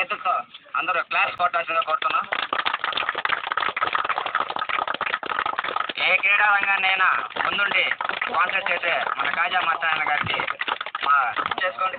చేతులతో అందరూ క్లాస్ కొట్టాల్సిందిగా కోరుతున్నాం ఏ క్రీడా రంగాన్నైనా ముందుండి స్పాన్సర్ చేసే మన కాజా మస్తాయన గారికి. మా చేసుకోండి.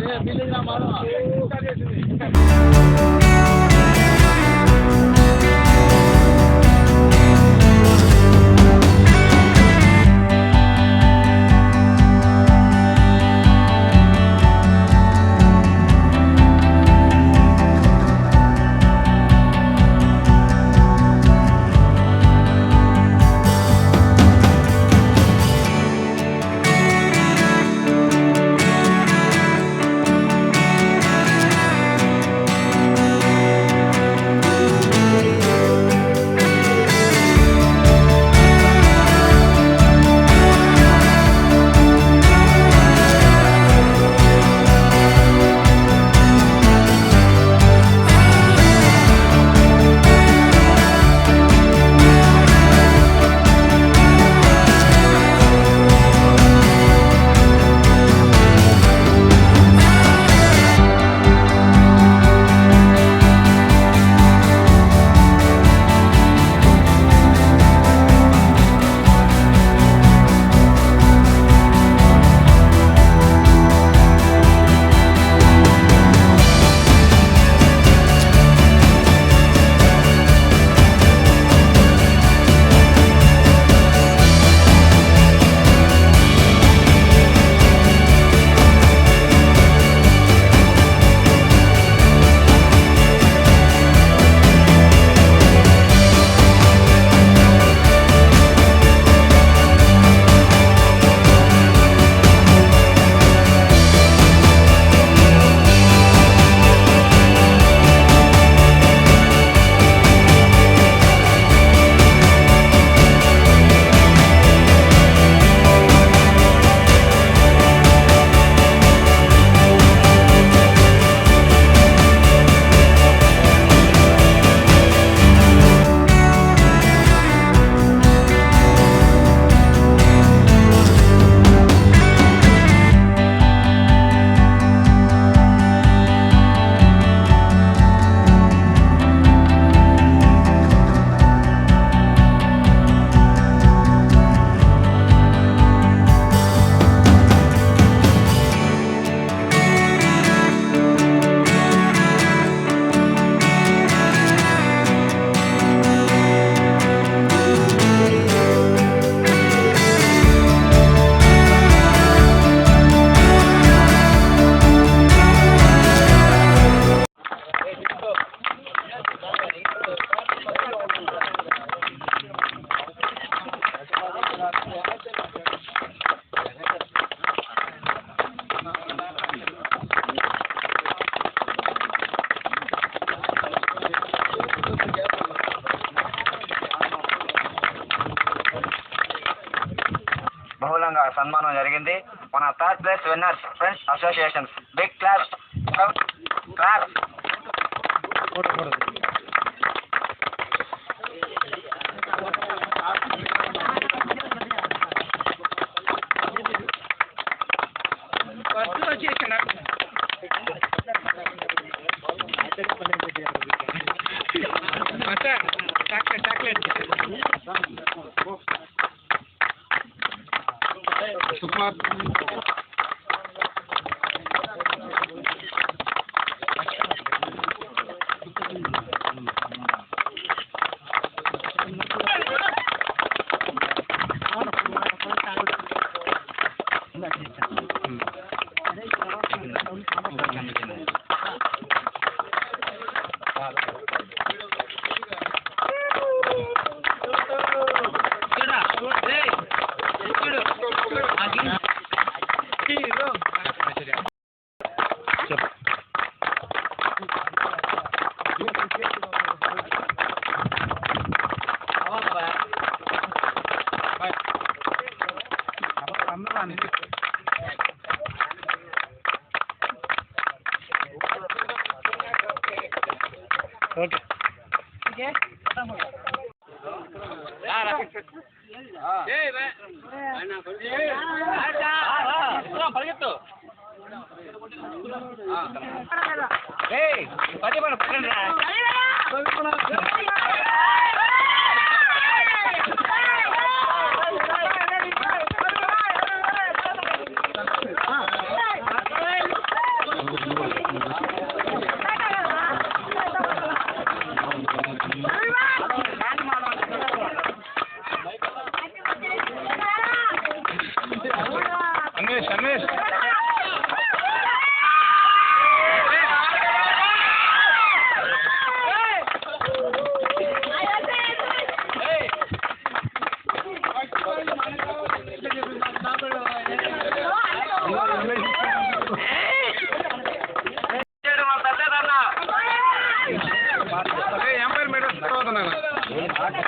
Class, class. సన్మానం జరిగింది. మన third place winners friends association big class class Щоб okay పరిగెత్తు ఏయ్ పది మన పక్కన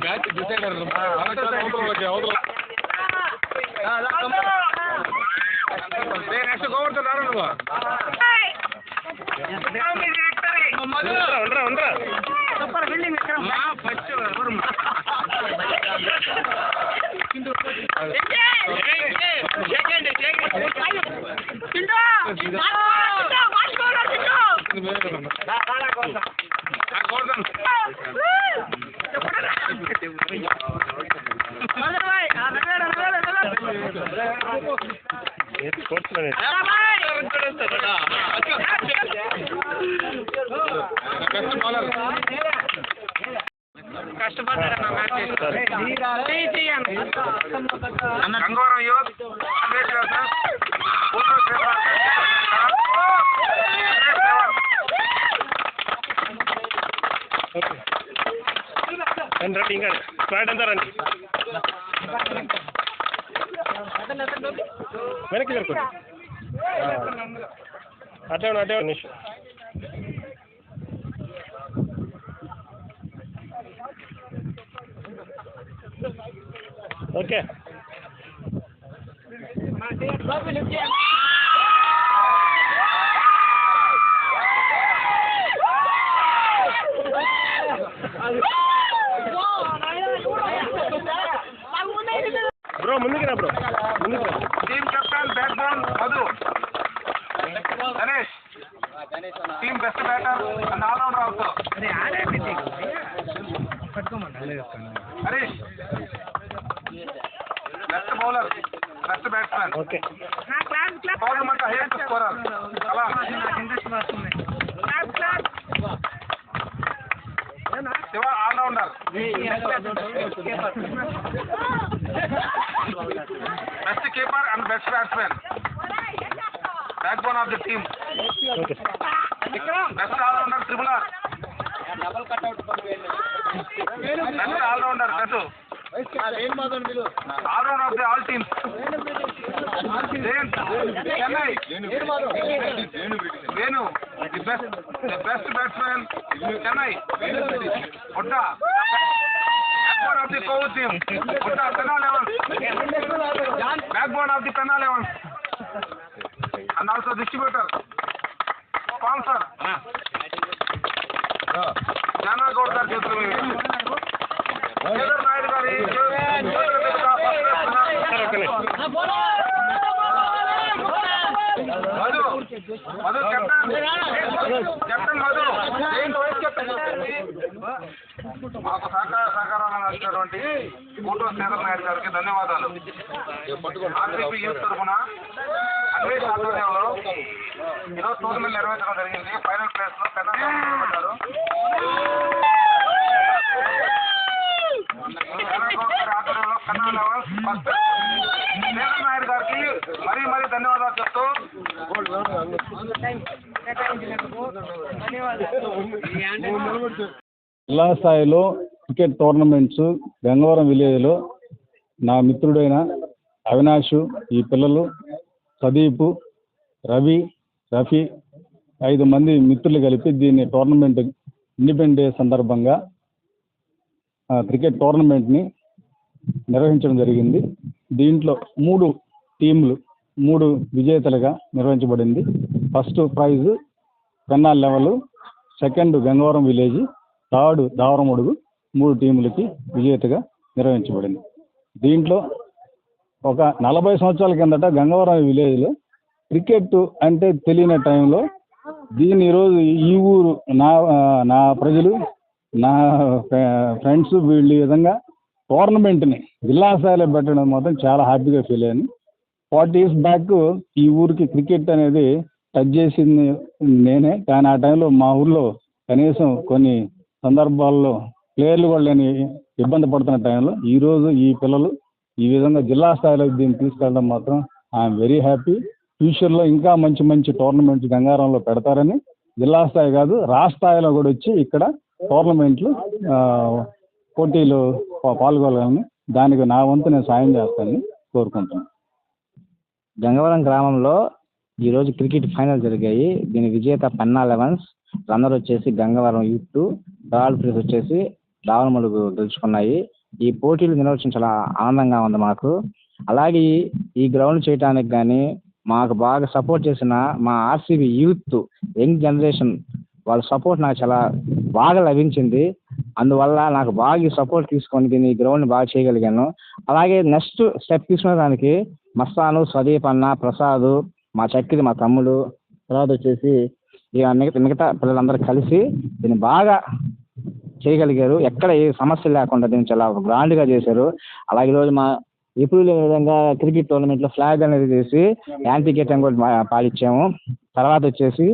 మ్యాచ్ డిసైడర్ అవతలకి అవతల నెక్స్ట్ గోవర్ధన్ రారు నువ్వు ఉండరా ఉండరా ఉండరా super building best bowler Gangavaram youth ఇంకా స్క్వాడ్ అంతా రండి వెనక్కి జరుపుకోండి అట్లే ఉండు, అట్లే ఉండు, నిమిషం ఓకే ముందుకు రా బ్రో ముందుకు రా. Team captain backbone Madhu. Ganesh team best batter and allrounder also Harish best bowler best batsmen okay tournament highest scorer అలా Shiva allrounder best keeper and best batsmen bone of the team best allrounder triple R best allrounder best allrounder of the all teams Chennai Venu the best the best batsmen Chennai Putta backbone of the CoV team Putta Penna eleven backbone of the Penna eleven also distributor sponsor Jana Goud గారి చేతుల మీద. కేదార్ నాయుడు గారి Madhu. Madhu captain. Captain Madhu. ఏంటి vice captain మాకు సహకార సహకారాలను అందించినటువంటి కోటో శ్రీధర్ నాయుడు గారికి ధన్యవాదాలు. ఆర్సీపీ యూత్ తరఫున అన్వేష్ ఆధ్వర్యంలో ఈరోజు టోర్నమెంట్ నిర్వహించడం జరిగింది. ఫైనల్ ప్లేస్లో పెద్ద ఆధ్వర్యంలో కన్నా లెవెల్స్ ఫస్ట్. నాయుడు గారికి మరీ మరీ ధన్యవాదాలు చెప్తూ జిల్లా స్థాయిలో క్రికెట్ టోర్నమెంట్స్ గంగవరం విలేజ్లో నా మిత్రుడైన అవినాష్ ఈ పిల్లలు సదీపు రవి రఫీ ఐదు మంది మిత్రులు కలిపి దీన్ని టోర్నమెంట్ ఇండిపెండెన్స్ డే సందర్భంగా ఆ, క్రికెట్ టోర్నమెంట్ని నిర్వహించడం జరిగింది. దీంట్లో మూడు టీంలు మూడు విజేతలుగా నిర్వహించబడింది. First prize Penna level second Gangavaram village third Davaramadugu మూడు టీములకి విజేతగా నిర్వహించబడింది. దీంట్లో ఒక నలభై సంవత్సరాల కిందట గంగవరం విలేజ్లో క్రికెట్ అంటే తెలియని టైంలో దీన్ని ఈరోజు ఈ ఊరు నా నా ప్రజలు నా ఫ్రెండ్స్ వీళ్ళు ఈ విధంగా టోర్నమెంట్ని జిల్లా స్థాయిలో పెట్టడం మాత్రం చాలా హ్యాపీగా ఫీల్ అయ్యాను. ఫార్టీ ఇయర్స్ బ్యాక్ ఈ ఊరికి క్రికెట్ అనేది టచ్ చేసింది నేనే. కానీ ఆ టైంలో మా ఊర్లో కనీసం కొన్ని సందర్భాల్లో ప్లేయర్లు కూడా లేని ఇబ్బంది పడుతున్న టైంలో ఈరోజు ఈ పిల్లలు ఈ విధంగా జిల్లా స్థాయిలో దీన్ని తీసుకెళ్ళడం మాత్రం ఐఎమ్ వెరీ హ్యాపీ. ఫ్యూచర్లో ఇంకా మంచి మంచి టోర్నమెంట్లు గంగారంలో పెడతారని జిల్లా స్థాయి కాదు రాష్ట్ర స్థాయిలో కూడా వచ్చి ఇక్కడ టోర్నమెంట్లు పోటీలు పాల్గొనాలని దానికి నా వంతు నేను సాయం చేస్తానని కోరుకుంటున్నాను. గంగవరం గ్రామంలో ఈరోజు క్రికెట్ ఫైనల్ జరిగాయి. దీని విజేత పన్నా లెవెన్స్ రన్నర్ వచ్చేసి గంగవరం యూత్ థర్డ్ ప్లేస్ వచ్చేసి రావణములుగు గెలుచుకున్నాయి. ఈ పోటీలు నిర్వహించడం చాలా ఆనందంగా ఉంది మాకు. అలాగే ఈ- గ్రౌండ్ చేయడానికి కానీ మాకు బాగా సపోర్ట్ చేసిన మా ఆర్సీబీ యూత్ యంగ్ జనరేషన్ వాళ్ళ సపోర్ట్ నాకు చాలా బాగా లభించింది. అందువల్ల నాకు బాగా ఈ సపోర్ట్ తీసుకొని దీన్ని ఈ గ్రౌండ్ని బాగా చేయగలిగాను. అలాగే నెక్స్ట్ స్టెప్ తీసుకునే దానికి మస్తాను స్వదీప్ అన్న ప్రసాద్ మా చక్కిరి మా తమ్ముడు తర్వాత వచ్చేసి ఇక మిగతా మిగతా పిల్లలందరూ కలిసి దీన్ని బాగా చేయగలిగారు. ఎక్కడ ఏ సమస్య లేకుండా దీన్ని చాలా గ్రాండ్గా చేశారు. అలాగే ఈరోజు మా ఎప్పుడు లేని విధంగా క్రికెట్ టోర్నమెంట్లో ఫ్లాగ్ అనేది చేసి యాంటీ గేట్ అని కూడా పాలిచ్చాము. తర్వాత వచ్చేసి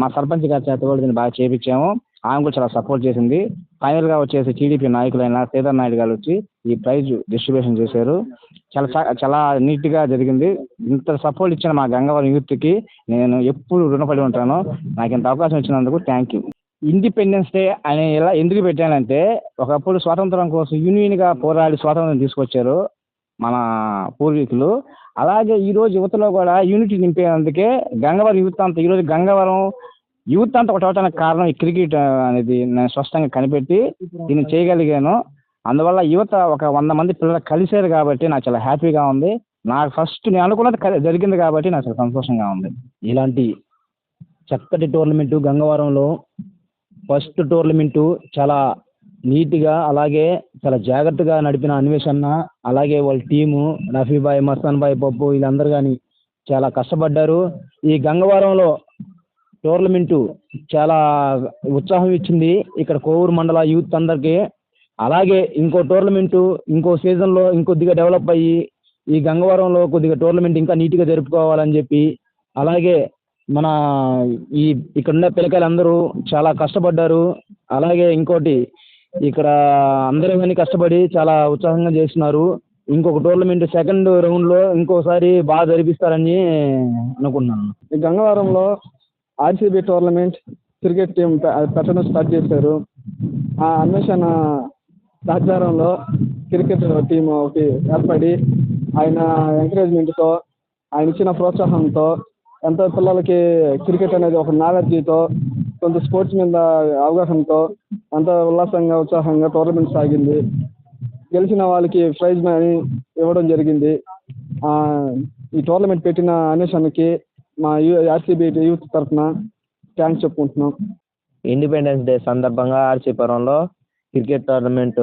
మా సర్పంచ్ గారి చేత కూడా దీన్ని బాగా చేయించాము ఆమె కూడా చాలా సపోర్ట్ చేసింది. ఫైనల్గా వచ్చేసి టీడీపీ నాయకులైన శ్రీధర్ నాయుడు గారు వచ్చి ఈ ప్రైజ్ డిస్ట్రిబ్యూషన్ చేశారు. చాలా చాలా నీట్గా జరిగింది. ఇంత సపోర్ట్ ఇచ్చిన మా గంగవరం యూత్కి నేను ఎప్పుడు రుణపడి ఉంటాను నాకు ఇంత అవకాశం ఇచ్చినందుకు థ్యాంక్ యూ ఇండిపెండెన్స్ డే అని ఎలా ఎందుకు పెట్టానంటే ఒకప్పుడు స్వాతంత్రం కోసం యూనియన్గా పోరాడి స్వాతంత్రం తీసుకొచ్చారు మన పూర్వీకులు. అలాగే ఈరోజు యువతలో కూడా యూనిటీ నింపేందుకే గంగవరం యూత్ అంతా ఈరోజు గంగవరం యూత్ అంతా ఒకటి అవటానికి కారణం ఈ క్రికెట్ అనేది నేను స్పష్టంగా కనిపెట్టి దీన్ని చేయగలిగాను. అందువల్ల యువత ఒక వంద మంది పిల్లలు కలిశారు కాబట్టి నాకు చాలా హ్యాపీగా ఉంది. నాకు ఫస్ట్ నేను అనుకున్నది జరిగింది కాబట్టి నాకు చాలా సంతోషంగా ఉంది. ఇలాంటి చక్కటి టోర్నమెంటు గంగవరంలో ఫస్ట్ టోర్నమెంటు చాలా నీట్గా అలాగే చాలా జాగ్రత్తగా నడిపిన అన్వేషణ అలాగే వాళ్ళ టీము రఫీబాయ్ మస్తాన్ బాయ్ పప్పు వీళ్ళందరూ కానీ చాలా కష్టపడ్డారు. ఈ గంగవరంలో టోర్నమెంటు చాలా ఉత్సాహం ఇచ్చింది. ఇక్కడ కోవూరు మండల యూత్ అందరికీ. అలాగే ఇంకో టోర్నమెంటు ఇంకో సీజన్లో ఇంకొద్దిగా డెవలప్ అయ్యి ఈ గంగవరంలో కొద్దిగా టోర్నమెంట్ ఇంకా నీట్గా జరుపుకోవాలని చెప్పి అలాగే మన ఈ ఇక్కడ ఉన్న పిల్లకాయలు అందరూ చాలా కష్టపడ్డారు. అలాగే ఇంకోటి ఇక్కడ అందరూ కానీ కష్టపడి చాలా ఉత్సాహంగా చేస్తున్నారు. ఇంకొక టోర్నమెంట్ సెకండ్ రౌండ్లో ఇంకోసారి బాగా జరిపిస్తారని అనుకున్నాను ఈ గంగవరంలో ఆర్సీబీ టోర్నమెంట్ క్రికెట్ టీం పెట్టడం స్టార్ట్ చేశారు. ఆ అన్వేషణ సహచారంలో క్రికెట్ టీం ఒకటి ఏర్పడి ఆయన ఎంకరేజ్మెంట్తో ఆయన ఇచ్చిన ప్రోత్సాహంతో ఎంతో పిల్లలకి క్రికెట్ అనేది ఒక నాలెడ్జ్తో కొంత స్పోర్ట్స్ మీద అవగాహనతో ఎంతో ఉల్లాసంగా ఉత్సాహంగా టోర్నమెంట్ సాగింది గెలిచిన వాళ్ళకి ప్రైజ్ మనీ ఇవ్వడం జరిగింది. ఈ టోర్నమెంట్ పెట్టిన అన్వేషణకి మా యూ ఆర్సీబీ యూత్ తరఫున థ్యాంక్స్ చెప్పుకుంటున్నాం. ఇండిపెండెన్స్ డే సందర్భంగా ఆర్సీపురంలో క్రికెట్ టోర్నమెంట్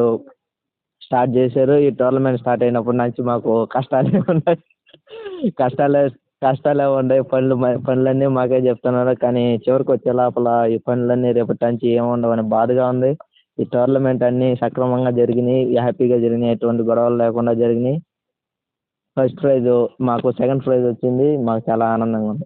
స్టార్ట్ చేశారు. ఈ టోర్నమెంట్ స్టార్ట్ అయినప్పటి నుంచి మాకు కష్టాలే ఉన్నాయి. కష్టాలే కష్టాలే ఉన్నాయి పనులు పనులన్నీ మాకే చెప్తున్నారు. కానీ చివరికి వచ్చే లోపల ఈ పనులన్నీ రేపటి నుంచి ఏముండవని బాధగా ఉంది. ఈ టోర్నమెంట్ అన్నీ సక్రమంగా జరిగినాయి. హ్యాపీగా జరిగినాయి. ఎటువంటి గొడవలు లేకుండా జరిగినాయి. ఫస్ట్ ప్రైజ్ మాకు సెకండ్ ప్రైజ్ వచ్చింది. మాకు చాలా ఆనందంగా ఉంది.